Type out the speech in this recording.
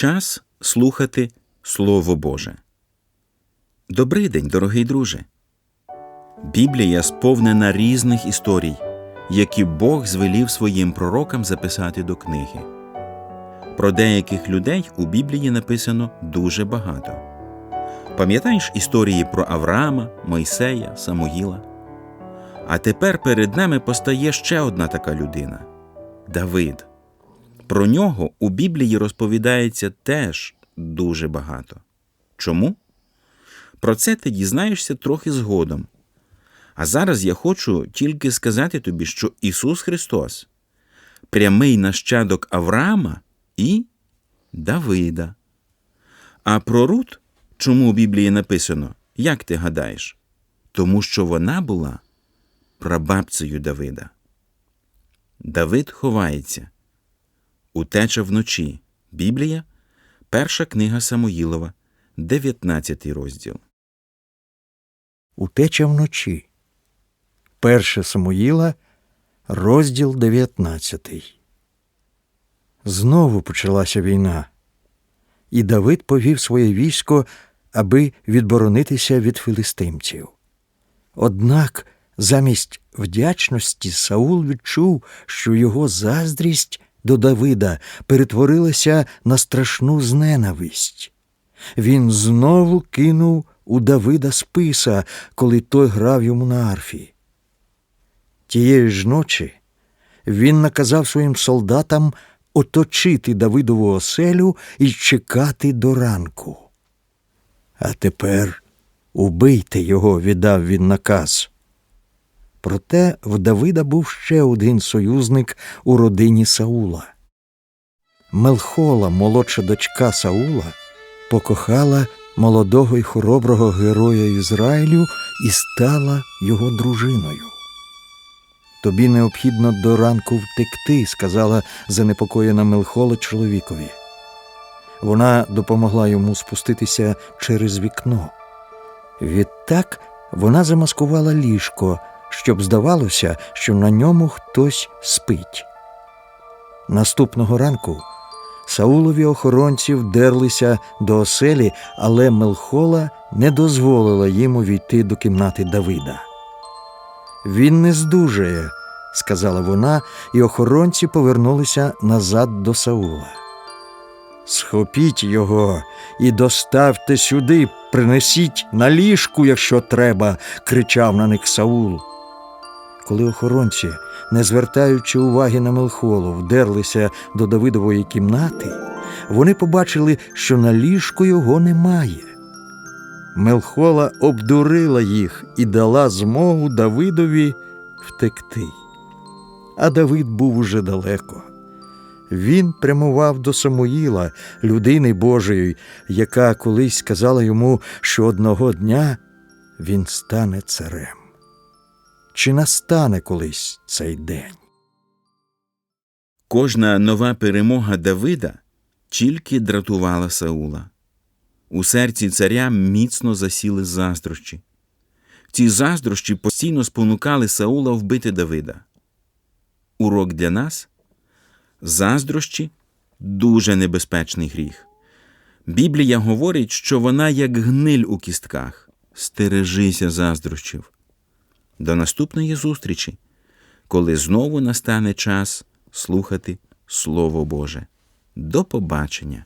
Час слухати Слово Боже. Добрий день, дорогий друже. Біблія сповнена різних історій, які Бог звелів своїм пророкам записати до книги. Про деяких людей у Біблії написано дуже багато. Пам'ятаєш історії про Авраама, Мойсея, Самуїла? А тепер перед нами постає ще одна така людина Давид. Про нього у Біблії розповідається теж дуже багато. Чому? Про це ти дізнаєшся трохи згодом. А зараз я хочу тільки сказати тобі, що Ісус Христос прямий нащадок Авраама і Давида. А про Рут, чому у Біблії написано, як ти гадаєш? Тому що вона була прабабцею Давида. Давид ховається. Утеча вночі. Біблія, перша книга Самуїлова, 19 розділ. Утеча вночі. Перше Самуїла, розділ 19. Знову почалася війна, і Давид повів своє військо, аби відборонитися від філистимців. Однак замість вдячності Саул відчув, що його заздрість до Давида перетворилася на страшну зненависть. Він знову кинув у Давида списа, коли той грав йому на арфі. Тієї ж ночі він наказав своїм солдатам оточити Давидову оселю і чекати до ранку. А тепер убийте його, віддав він наказ. Проте в Давида був ще один союзник у родині Саула. Мелхола, молодша дочка Саула, покохала молодого й хороброго героя Ізраїлю і стала його дружиною. Тобі необхідно до ранку втекти, сказала занепокоєна Мелхола чоловікові. Вона допомогла йому спуститися через вікно. Відтак вона замаскувала ліжко, щоб здавалося, що на ньому хтось спить. Наступного ранку Саулові охоронці вдерлися до оселі, але Мелхола не дозволила їм увійти до кімнати Давида. Він не здужає, сказала вона, і охоронці повернулися назад до Саула. Схопіть його і доставте сюди, принесіть на ліжку, якщо треба, кричав на них Саул. Коли охоронці, не звертаючи уваги на Мелхолу, вдерлися до Давидової кімнати, вони побачили, що на ліжку його немає. Мелхола обдурила їх і дала змогу Давидові втекти. А Давид був уже далеко. Він прямував до Самуїла, людини Божої, яка колись сказала йому, що одного дня він стане царем. Чи настане колись цей день? Кожна нова перемога Давида тільки дратувала Саула. У серці царя міцно засіли заздрощі. Ці заздрощі постійно спонукали Саула вбити Давида. Урок для нас заздрощі дуже небезпечний гріх. Біблія говорить, що вона як гниль у кістках. Стережися заздрощів. До наступної зустрічі, коли знову настане час слухати Слово Боже. До побачення!